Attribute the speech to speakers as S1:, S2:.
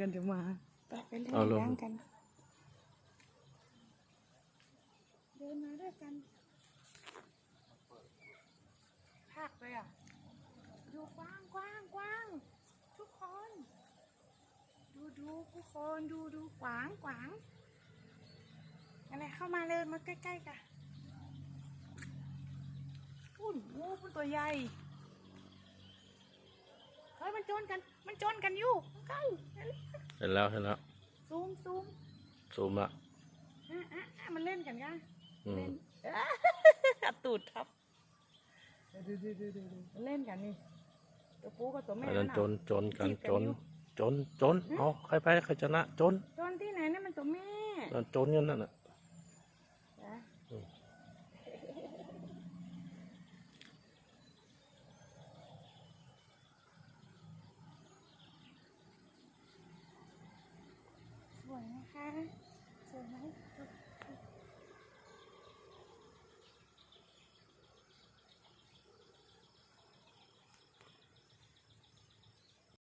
S1: กันจะมาไปไปเล่น
S2: เอาลง
S1: น้ำกัน เดินมาด้วยกันภาคเลยอะ ดูกว้างกว้างกว้างทุกคน ดูดูทุกคนดูดูกว้างกว้างอะไรเข้ามาเลยมาใกล้ๆกันพุ่นงูพุ่นตัวใหญ่ เฮ้ยมันโจนกัน มันโจนกันอยู่ใกล้
S2: เห็นแล้วเห็นแล้ว
S1: ซูมซูม
S2: ซูมละ
S1: อะอะอะมันเล่นกันกัน
S2: อืม
S1: เล่นอัดตูดครับดูดูดูดูดูมันเล่นกันนี่ตัวปูกับตัวแม่
S2: อันนั้น
S1: น่ะ
S2: จนจนกัน
S1: จีบ
S2: จน
S1: อยู่
S2: จนจนเอาใครไปใครชนะจน
S1: โจนที่ไหนนั่นมันตัวแม่
S2: นั่นจนกันนั่นน่ะ
S1: นะ
S2: อืม
S1: สวย นะคะสวยไหมดูดู